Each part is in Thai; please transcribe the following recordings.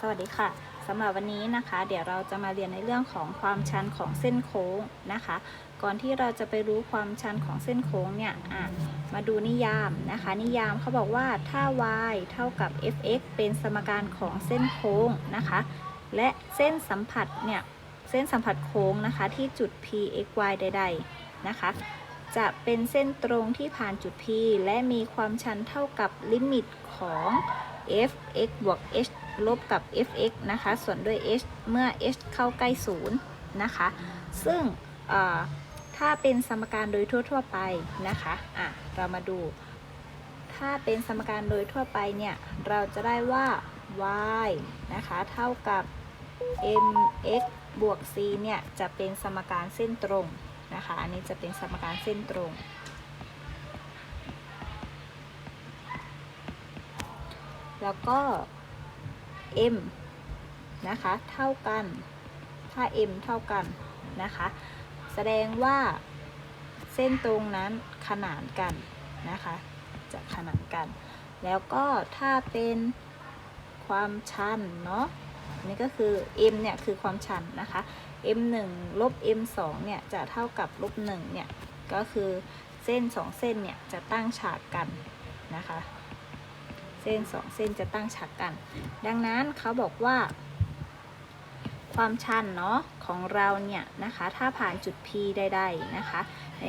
สวัสดีค่ะสำหรับวันนี้นะคะ เดี๋ยวเราจะมาเรียนในเรื่องของความชันของเส้นโค้งนะคะ ก่อนที่เราจะไปรู้ความชันของเส้นโค้งเนี่ยมาดูนิยามนะคะ นิยามเขาบอกว่าถ้า y เท่ากับ fx เป็นสมการของเส้นโค้งนะคะ และเส้นสัมผัสเนี่ยเส้นสัมผัสโค้งนะคะที่จุด p x y ใด ๆนะคะ จะเป็นเส้นตรงที่ผ่านจุด P และมีความชันเท่ากับลิมิตของ f(x) บวก h ลบกับ f(x) นะคะ ส่วนด้วย h เมื่อ h เข้าใกล้ศูนย์นะคะ ซึ่งถ้าเป็นสมการโดยทั่ว ๆ ไปนะคะอะเรามาดู ถ้าเป็นสมการโดยทั่วไปเนี่ย เราจะได้ว่า y นะคะ เท่ากับ mx บวก c เนี่ยจะเป็นสมการเส้นตรงนะคะ อันนี้จะเป็นสมการเส้นตรง แล้วก็ m นะคะ เท่ากันถ้า m เท่ากันนะคะ แสดงว่าเส้นตรงนั้นขนานกันนะคะ จะขนานกัน แล้วก็ถ้าเป็นความชันเนาะอันนี่ก็คือ m เนี่ยคือความชันนะคะ m 1ลบ m 2เนี่ยจะเท่ากับลบ1เนี่ยก็คือเส้น 2 เส้นเนี่ยจะตั้งฉากกันนะคะ ส้น 2 เส้นจะตั้งฉากกัน ดังนั้นเขาบอกว่า ความชันเนาะของเราเนี่ยนะคะ ถ้าผ่านจุด P ใดๆนะคะ ใน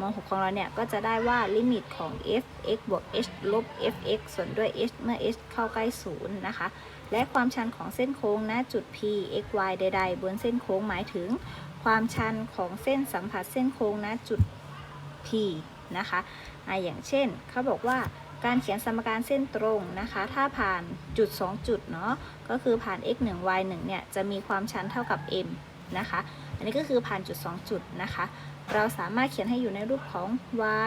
ม .6 ของเราเนี่ย ก็จะได้ว่าลิมิตของ f x บวก h ลบ f x ส่วนด้วย h เมื่อ h เข้าใกล้ศูนย์นะคะ และความชันของเส้นโค้งณจุด P x y ใด ๆ บนเส้นโค้งหมายถึง ความชันของเส้นสัมผัสเส้นโค้งณจุด P นะคะอะอย่างเช่นเขาบอกว่า การเขียนสมการเส้นตรงนะคะ ถ้าผ่านจุด 2 จุดเนาะก็คือผ่าน x 1 y 1เนี่ยจะมีความชันเท่ากับ m นะคะ อันนี้ก็คือผ่านจุด 2 จุดนะคะ เราสามารถเขียนให้อยู่ในรูปของ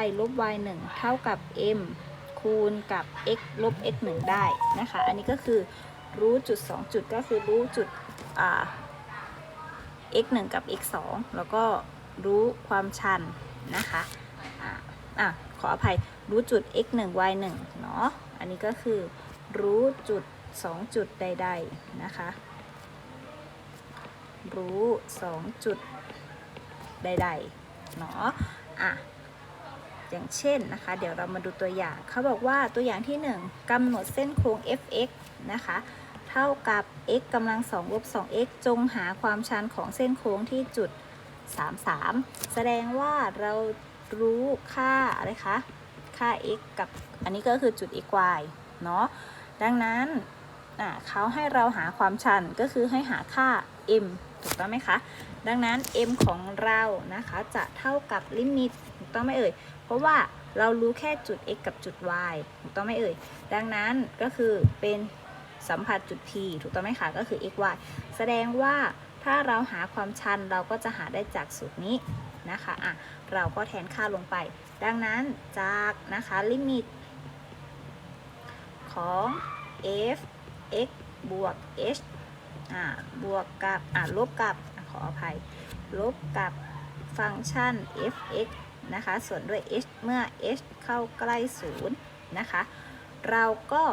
y ลบ y 1เท่ากับ m คูณกับ x ลบ x 1ได้นะคะ อันนี้ก็คือรู้จุด 2 จุดก็คือรู้จุดอ่า x 1กับ x 2แล้วก็รู้ความชันนะคะอะอะขออภัย รู้จุด x 1 y 1เนาะ อันนี้ก็คือรู้จุด 2 จุดใด ๆ นะคะ รู้ 2 จุดใดๆ เนาะ อะ อย่างเช่นนะคะ เดี๋ยวเรามาดูตัวอย่าง เขาบอกว่าตัวอย่างที่ 1กำหนดเส้นโค้ง fx นะคะ เท่ากับ x กำลัง2ลบ 2x จงหาความชันของเส้นโค้งที่จุด 33 แสดงว่าเรารู้ค่าอะไรคะ ค่า x กับอันนี้ก็คือจุด x y เนาะดังนั้นอะเขาให้เราหาความชันก็คือให้หาค่า m ถูกต้องไหมคะ ดังนั้น m ของเรานะคะจะเท่ากับลิมิตถูกต้องไหมเอ่ย เพราะว่าเรารู้แค่จุด x กับจุด y ถูกต้องไหมเอ่ย ดังนั้นก็คือเป็นสัมผัสจุด p ถูกต้องไหมคะ ก็คือ x y แสดงว่า ถ้าเราหาความชันเราก็จะหาได้จากสูตรนี้นะคะอะเราก็แทนค่าลงไป ดังนั้นจากนะคะลิมิต ของ f x บวก h อ่าบวกกับอ่าลบกับอขออภัย ลบกับฟังก์ชัน f(x) นะคะ ส่วนด้วย h เมื่อ h เข้าใกล้ศูนย์นะคะ เราก็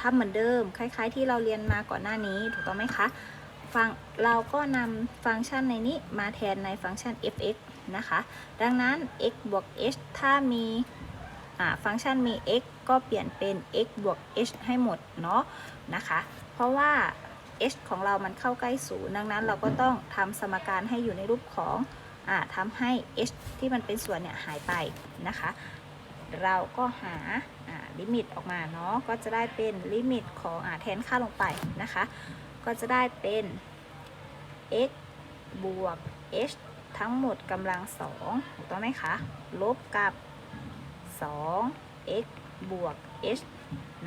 ทำเหมือนเดิม คล้ายๆที่เราเรียนมาก่อนหน้านี้ถูกต้องไหมคะ ฟังเราก็นำฟังก์ชันในนี้มาแทนในฟังก์ชัน f(x) นะคะ ดังนั้น x บวก h ถ้ามีฟังก์ชันมี x ก็เปลี่ยนเป็น x บวก h ให้หมดเนาะนะคะ เพราะว่า h ของเรามันเข้าใกล้ศูนย์ดังนั้นเราก็ต้องทำสมการให้อยู่ในรูปของอ่าทำให้ h ที่มันเป็นส่วนเนี่ยหายไปนะคะ เราก็หาลิมิตออกมาเนาะก็จะได้เป็นลิมิตของอแทนค่าลงไปนะคะ ก็จะได้เป็น x บวก h ทั้งหมดกำลังสองถูกต้องไหมคะ ลบกับ 2 x บวก h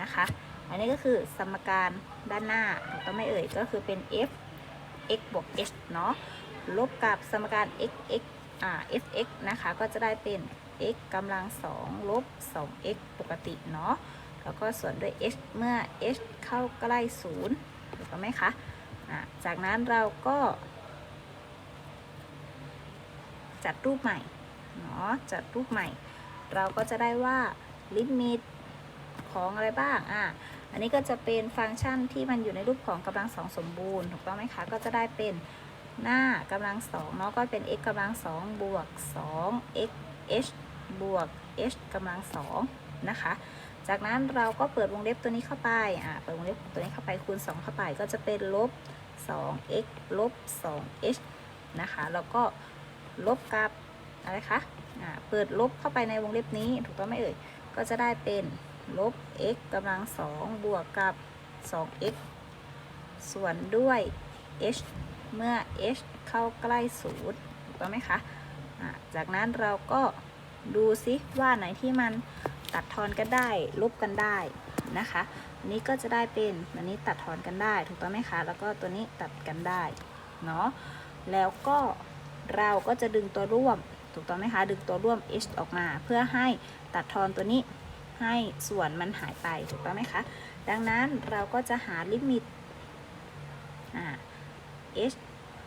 นะคะ อันนี้ก็คือสมการด้านหน้าถูกต้องไหมเอ่ย ก็คือเป็น f x บวก h เนาะ ลบกับสมการ x x อ่า f x นะคะ ก็จะได้เป็น x กำลัง2ลบ 2x ปกติเนาะ แล้วก็ส่วนด้วย h เมื่อ h เข้าใกล้0 ถูกต้องไหมคะอ่าจากนั้นเราก็ จัดรูปใหม่เนาะจัดรูปใหม่ เราก็จะได้ว่าลิมิตของอะไรบ้างอะอันนี้ก็จะเป็นฟังก์ชันที่มันอยู่ในรูปของกำลังสองสมบูรณ์ถูกต้องไหมคะ ก็จะได้เป็นหน้ากำลังสองเนาะก็เป็น x กำลังสองบวก2 x h บวก h กำลังสองนะคะ จากนั้นเราก็เปิดวงเล็บตัวนี้เข้าไป อ่า เปิดวงเล็บตัวนี้เข้าไปคูณ 2 เข้าไปก็จะเป็นลบ 2x ลบ 2h นะคะ แล้วก็ลบกับอะไรคะ อ่า เปิดลบเข้าไปในวงเล็บนี้ ถูกต้องไหมเอ่ย ก็จะได้เป็นลบ x กำลัง 2 บวกกับ 2x ส่วนด้วย h เมื่อ h เข้าใกล้ศูนย์ถูกต้องไหมคะอ่าจากนั้นเราก็ดูซิว่าไหนที่มัน ตัดทอนกันได้ ลบกันได้นะคะอันนี้ก็จะได้เป็นอันนี้ตัดทอนกันได้ ถูกต้องไหมคะ แล้วก็ตัวนี้ตัดกันได้เนาะแล้วก็เราก็จะดึงตัวร่วม ถูกต้องไหมคะ ดึงตัวร่วม h ออกมา เพื่อให้ตัดทอนตัวนี้ให้ส่วนมันหายไป ถูกต้องไหมคะ ดังนั้นเราก็จะหาลิมิตอ่า h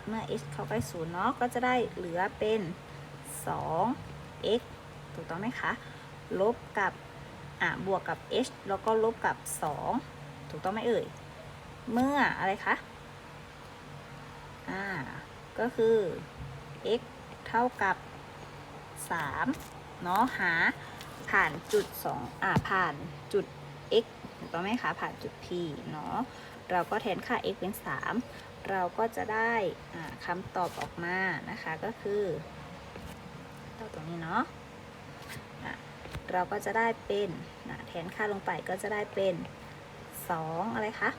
เมื่อ h เข้าใกล้ศูนย์เนาะก็จะได้เหลือเป็น 2x ถูกต้องไหมคะ ลบกับอะบวกกับ h แล้วก็ลบกับ 2 ถูกต้องไหมเอ่ย เมื่ออะไรคะ อ่า ก็คือ x เท่ากับ 3 เนาะหาผ่านจุด 2 อ่าผ่านจุด x ถูกต้องไหมคะผ่านจุด p เนาะเราก็แทนค่า x เป็น 3 เราก็จะได้อ่าคำตอบออกมานะคะก็คือเราตรงนี้เนาะ เราก็จะได้เป็นนะแทนค่าลงไปก็จะได้เป็น 2 อะไรคะ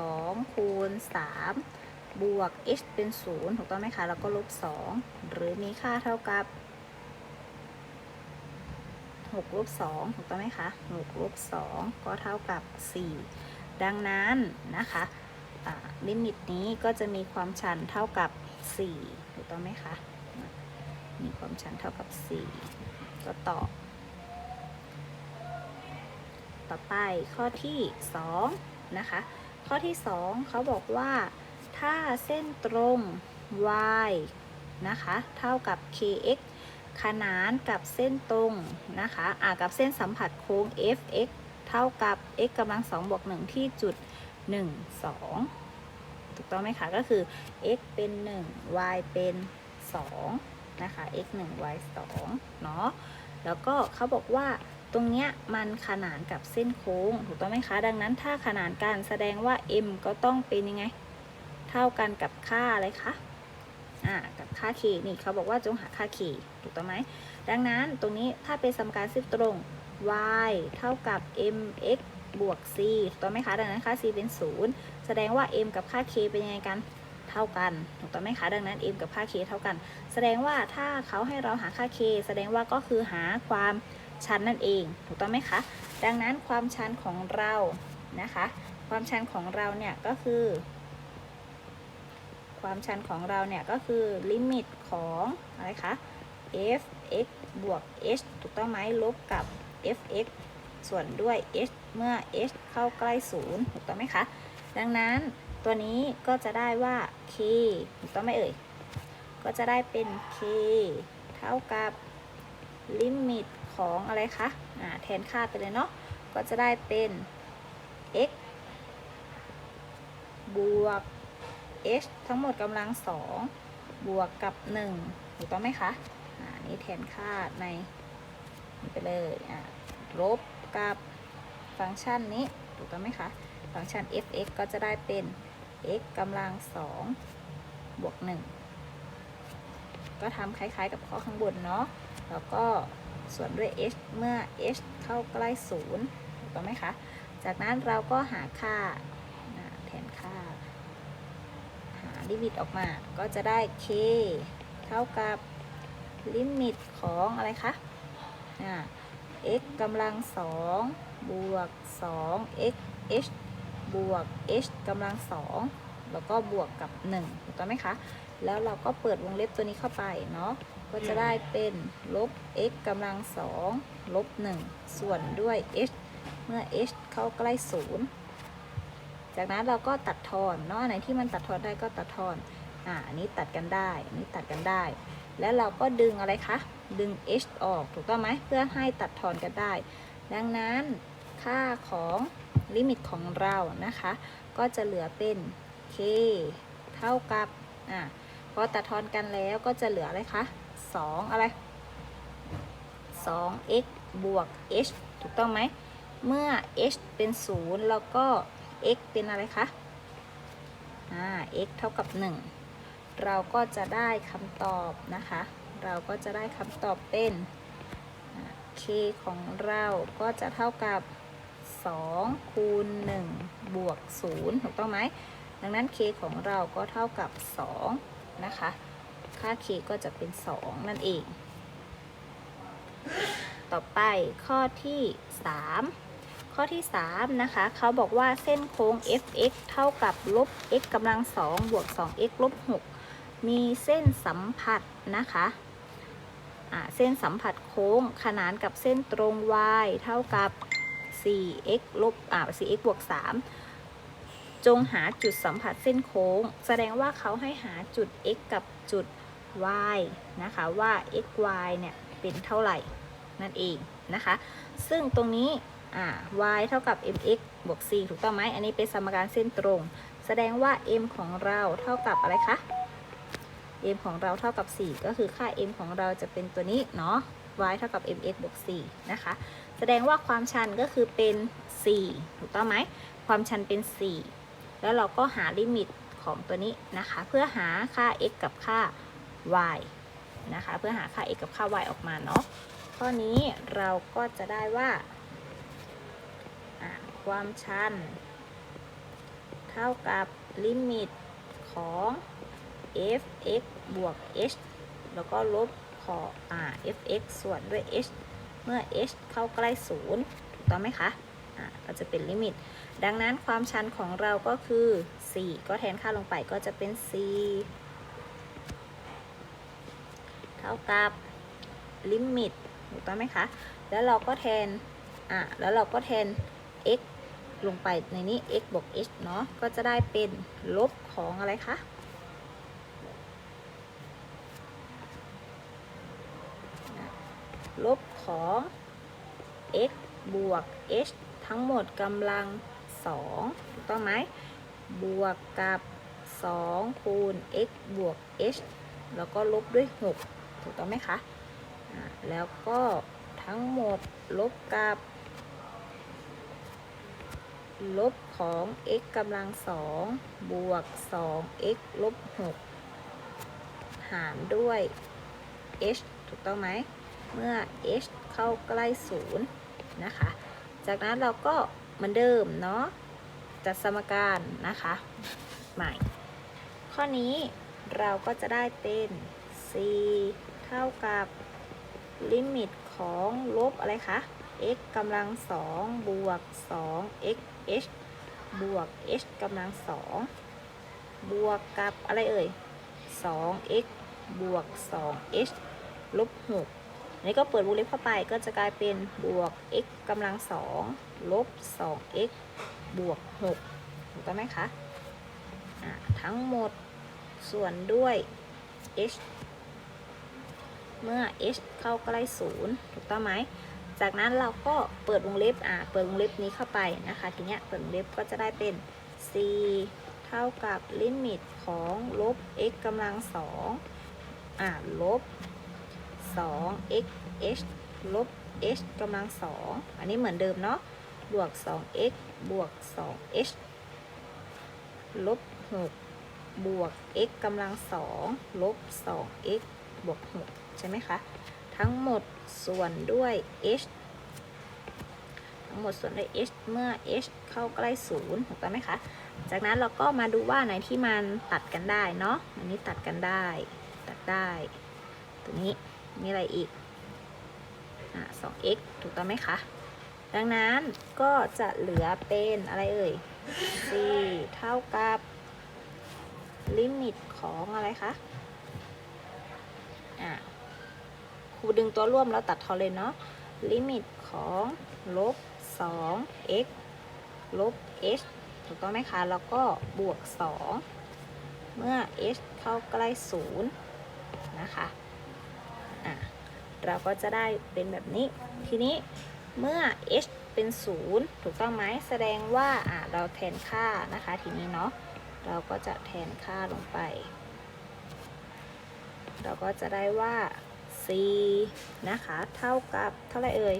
2 คูณ 3 บวก h เป็น 0 ถูกต้องไหมคะ แล้วก็ลบ 2 หรือมีค่าเท่ากับ 6 ลบ 2 ถูกต้องไหมคะ 6 ลบ 2 ก็เท่ากับ 4 ดังนั้นนะคะลิมิตนี้ก็จะมีความชันเท่ากับ 4 ถูกต้องไหมคะ มีความชันเท่ากับ 4 ก็ตอบต่อไปข้อที่ 2 นะคะ ข้อที่ 2เขาบอกว่า ถ้าเส้นตรง y นะคะ เท่ากับ kx ขนานกับเส้นตรงนะคะอ่ากับเส้นสัมผัสโค้ง fx เท่ากับ x กำลัง2บวก1ที่จุด1 2ถูกต้องไหมคะ ก็คือ x เป็น1 y เป็น2 นะคะ x 1 y 2เนาะแล้วก็เขาบอกว่าตรงเนี้ยมันขนานกับเส้นโค้ง ถูกต้องไหมคะ ดังนั้นถ้าขนานกันแสดงว่า m ก็ต้องเป็นยังไง เท่ากันกับค่าอะไรคะอ่ากับค่า k นี่เขาบอกว่าจงหาค่า k ถูกต้องไหมดังนั้นตรงนี้ถ้าเป็นสมการเส้นตรง y เท่ากับ mx บวก c ถูกต้องไหมคะ ดังนั้นค่า c เป็น 0 แสดงว่า m กับค่า k เป็นยังไงกัน ท่ากันถูกต้องไหมคะดังนั้น m กับค่า k เท่ากัน แสดงว่าถ้าเขาให้เราหาค่า k แสดงว่าก็คือหาความชันนั่นเอง ถูกต้องไหมคะดังนั้นความชันของเรานะคะ ความชันของเราเนี่ยก็คือ ความชันของเราเนี่ยก็คือลิมิตของอะไรคะ f(x) บวก h ถูกต้องไหมลบกับ f(x) ส่วนด้วย h เมื่อ h เข้าใกล้ศูนย์ถูกต้องไหมคะ ดังนั้น ตัวนี้ก็จะได้ว่า k ถูกต้องไหมเอ่ย ก็จะได้เป็น k เท่ากับลิมิตของอะไรคะอ่าแทนค่าไปเลยเนาะ ก็จะได้เป็น x บวก h ทั้งหมดกำลังสองบวกกับ1ถูกต้องไหมคะอ่านี่แทนค่าในนี่ไปเลยอ่าลบกับฟังก์ชันนี้ถูกต้องไหมคะ ฟังก์ชัน f(x) ก็จะได้เป็น x กำลังสองบวก1ก็ทำคล้ายๆกับข้อข้างบนเนาะแล้วก็ส่วนด้วย h เมื่อ h เข้าใกล้ศูนย์ถูกต้องไหมคะ จากนั้นเราก็หาค่าแทนค่า หาลิมิตออกมาก็จะได้ k เท่ากับลิมิตของอะไรคะ x กำลังสองบวก2 x h บวก h กำลังสองแล้วก็บวกกับ1ถูกต้องไหมคะ แล้วเราก็เปิดวงเล็บตัวนี้เข้าไปเนาะ ก็จะได้เป็นลบ x กำลังสองลบ1ส่วนด้วย h เมื่อ h เข้าใกล้ศูนย์จากนั้นเราก็ตัดทอนเนาะไหนที่มันตัดทอนได้ก็ตัดทอน อ่าอันนี้ตัดกันได้อันนี้ตัดกันได้ แล้วเราก็ดึงอะไรคะ ดึง h ออกถูกต้องไหมเพื่อให้ตัดทอนกันได้ ดังนั้น ค่าของลิมิตของเรานะคะ ก็จะเหลือเป็น k เท่ากับอะพอตัดทอนกันแล้วก็จะเหลืออะไรคะ2อะไร 2x บวก h ถูกต้องไหม เมื่อ h เป็น 0 แล้วก็ x เป็นอะไรคะ อ่า x เท่ากับ 1 เราก็จะได้คำตอบนะคะ เราก็จะได้คำตอบเป็น k ของเราก็จะเท่ากับ 2 คูณ 1 บวก 0 ถูกต้องไหม ดังนั้น k ของเราก็เท่ากับ 2 นะคะ ค่า k ก็จะเป็น 2 นั่นเอง ต่อไปข้อที่ 3ข้อที่ 3 นะคะ เขาบอกว่าเส้นโค้ง fx เท่ากับลบ x กำลัง2บวก 2x ลบ 6 มีเส้นสัมผัสนะคะเส้นสัมผัสโค้งขนานกับเส้นตรง y เท่ากับ 4x ลบอ่า 4x บวก 3 จงหาจุดสัมผัสเส้นโค้ง แสดงว่าเขาให้หาจุด x กับจุด y นะคะ ว่า x y เนี่ย เป็นเท่าไหร่ นั่นเองนะคะ ซึ่งตรงนี้อ่า y เท่ากับ mx บวก c ถูกต้องไหม อันนี้เป็นสมการเส้นตรง แสดงว่า m ของเราเท่ากับอะไรคะ m ของเราเท่ากับ 4 ก็คือค่า m ของเราจะเป็นตัวนี้เนาะ y เท่ากับ mx บวก4นะคะ แสดงว่าความชันก็คือเป็น 4 ถูกต้องไหม ความชันเป็น 4 แล้วเราก็หาลิมิตของตัวนี้นะคะ เพื่อหาค่า x กับค่า y นะคะ เพื่อหาค่า x กับค่า y ออกมาเนาะ ข้อนี้เราก็จะได้ว่า ความชัน เท่ากับลิมิตของ f(x) บวก h แล้วก็ลบ ขออ่า f(x) ส่วนด้วย h เมื่อ h เข้าใกล้ศูนย์ถูกต้องไหมคะอ่าก็จะเป็นลิมิต ดังนั้นความชันของเราก็คือ 4 ก็แทนค่าลงไปก็จะเป็น 4 เท่ากับลิมิตถูกต้องไหมคะ แล้วเราก็แทน อะ แล้วเราก็แทน x ลงไปในนี้ x บวก h เนาะ ก็จะได้เป็นลบของอะไรคะ ลบของ x บวก h ทั้งหมดกำลัง2ถูกต้องไหม บวกกับ2คูณ x บวก h แล้วก็ลบด้วย 6 ถูกต้องไหมคะ แล้วก็ทั้งหมดลบกับ ลบของ x กำลัง 2 บวก 2x ลบ 6 หารด้วย h ถูกต้องไหม เมื่อ h เข้าใกล้0นะคะ จากนั้นเราก็เหมือนเดิมเนาะจัดสมการนะคะ ใหม่ ข้อนี้เราก็จะได้เป็น c เท่ากับลิมิตของลบอะไรคะ x กำลัง2บวก 2x h บวก h กำลัง2บวกกับอะไรเอ่ย 2x บวก 2h ลบ6 นี่ก็เปิดวงเล็บเข้าไปก็จะกลายเป็นบวก x กำลัง2ลบ 2x บวก6ถูกต้องไหมคะทั้งหมดส่วนด้วย h เมื่อ h เข้าใกล้0ถูกต้องไหม จากนั้นเราก็เปิดวงเล็บอ่าเปิดวงเล็บนี้เข้าไปนะคะ ทีเนี้ยเปิดวงเล็บก็จะได้เป็น c เท่ากับลิมิตของลบ x กำลัง2อ่าลบ 2x h ลบ h กำลัง 2 อันนี้เหมือนเดิมเนาะ บวก 2x บวก 2h ลบ 6 บวก x กำลัง 2 ลบ 2x บวก 6 ใช่ไหมคะ ทั้งหมดส่วนด้วย h ทั้งหมดส่วนด้วย h เมื่อ h เข้าใกล้ 0 ถูกต้องไหมคะ จากนั้นเราก็มาดูว่าไหนที่มันตัดกันได้เนาะ อันนี้ตัดกันได้ ตัดได้ตัวนี้ มีอะไรอีกอ่า 2x ถูกต้องไหมคะ ดังนั้นก็จะเหลือเป็นอะไรเอ่ย c เท่ากับ ลิมิตของอะไรคะ อ่าครูดึงตัวร่วมแล้วตัดทอนเลยเนาะ ลิมิตของลบ 2x ลบ h ถูกต้องไหมคะ แล้วก็บวก 2 เมื่อ h เข้าใกล้ 0 นะคะ อะเราก็จะได้เป็นแบบนี้ ทีนี้เมื่อ h เป็น 0 ถูกต้องไหมแสดงว่าอะเราแทนค่านะคะ ทีนี้เนาะเราก็จะแทนค่าลงไป เราก็จะได้ว่า c นะคะ เท่ากับเท่าไรเอ่ย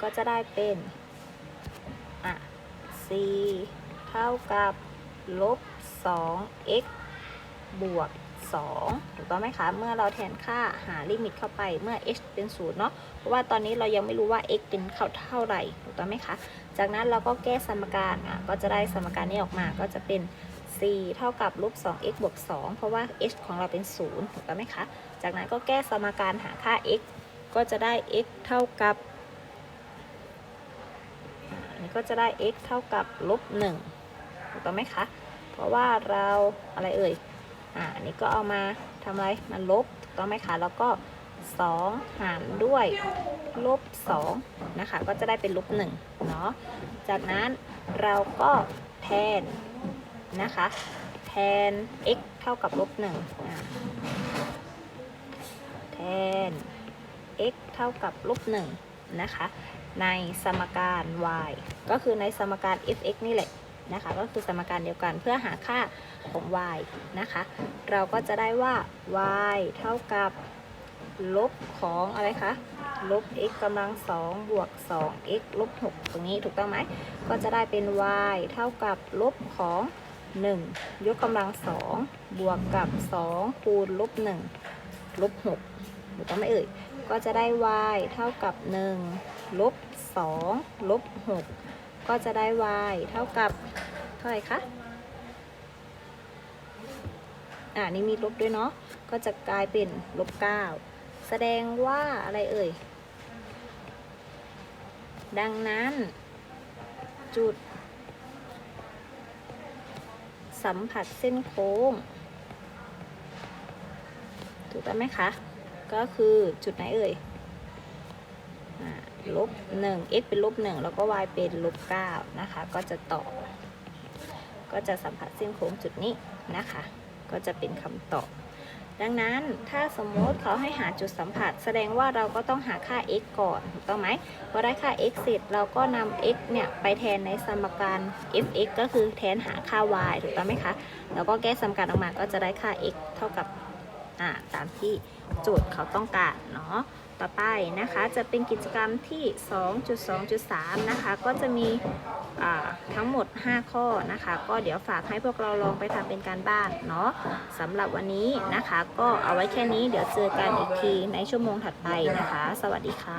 ก็จะได้เป็นอะ c เท่ากับลบ 2x บวก 2 ถูกต้องไหมคะ เมื่อเราแทนค่าหาลิมิตเข้าไปเมื่อ h เป็น0เนาะ เพราะว่าตอนนี้เรายังไม่รู้ว่า x เป็นเท่าไหร่ ถูกต้องไหมคะ จากนั้นเราก็แก้สมการอะก็จะได้สมการนี้ออกมาก็จะเป็น c เท่ากับลบ 2x บวก 2 เพราะว่า h ของเราเป็น 0 ถูกต้องไหมคะ จากนั้นก็แก้สมการหาค่า x ก็จะได้ x เท่ากับอันนี้ก็จะได้ x เท่ากับลบ1ถูกต้องไหมคะ เพราะว่าเราอะไรเอ่ย อ่าอันนี้ก็เอามาทำอะไรมาลบถูกต้องไหมคะ แล้วก็ 2 หารด้วยลบ2นะคะ ก็จะได้เป็นลบ1เนาะ จากนั้นเราก็แทนนะคะ แทน x เท่ากับลบ1อ่าแทน x เท่ากับลบ1นะคะ ในสมการ y ก็คือในสมการ f(x) นี่แหละ นะคะ ก็คือสมการเดียวกันเพื่อหาค่าของ y นะคะ เราก็จะได้ว่า y เท่ากับลบของอะไรคะ ลบ x กำลัง2บวก 2x ลบ 6 ตรงนี้ถูกต้องไหม ก็จะได้เป็น y เท่ากับลบของ 1 ยกกำลัง2บวกกับ 2 คูณลบ 1 ลบ 6ถูกต้องไหมเอ่ย ก็จะได้ y เท่ากับ 1 ลบ 2 ลบ 6 ก็จะได้ y เท่ากับเท่าไหร่คะ อ่านี่มีลบด้วยเนาะ ก็จะกลายเป็นลบ9แสดงว่าอะไรเอ่ย ดังนั้น จุด สัมผัสเส้นโค้ง ถูกต้องไหมคะ ก็คือจุดไหนเอ่ย อ่า ลบ1 x เป็นลบ1แล้วก็ y เป็นลบ9นะคะ ก็จะต่อก็จะสัมผัสเส้นโค้งจุดนี้นะคะ ก็จะเป็นคำตอบ ดังนั้นถ้าสมมติเขาให้หาจุดสัมผัส แสดงว่าเราก็ต้องหาค่า x ก่อนถูกต้องไหมพอได้ค่า x เสร็จเราก็นำ x เนี่ยไปแทนในสมการ f(x) ก็คือแทนหาค่า y ถูกต้องไหมคะ แล้วก็แก้สมการออกมาก็จะได้ค่า x เท่ากับอ่าตามที่โจทย์เขาต้องการเนาะ ต่อไปนะคะจะเป็นกิจกรรมที่ 2.2.3 นะคะ ก็จะมีทั้งหมด 5 ข้อนะคะ ก็เดี๋ยวฝากให้พวกเราลองไปทำเป็นการบ้านเนาะสำหรับวันนี้นะคะ ก็เอาไว้แค่นี้เดี๋ยวเจอกันอีกทีในชั่วโมงถัดไปนะคะ สวัสดีค่ะ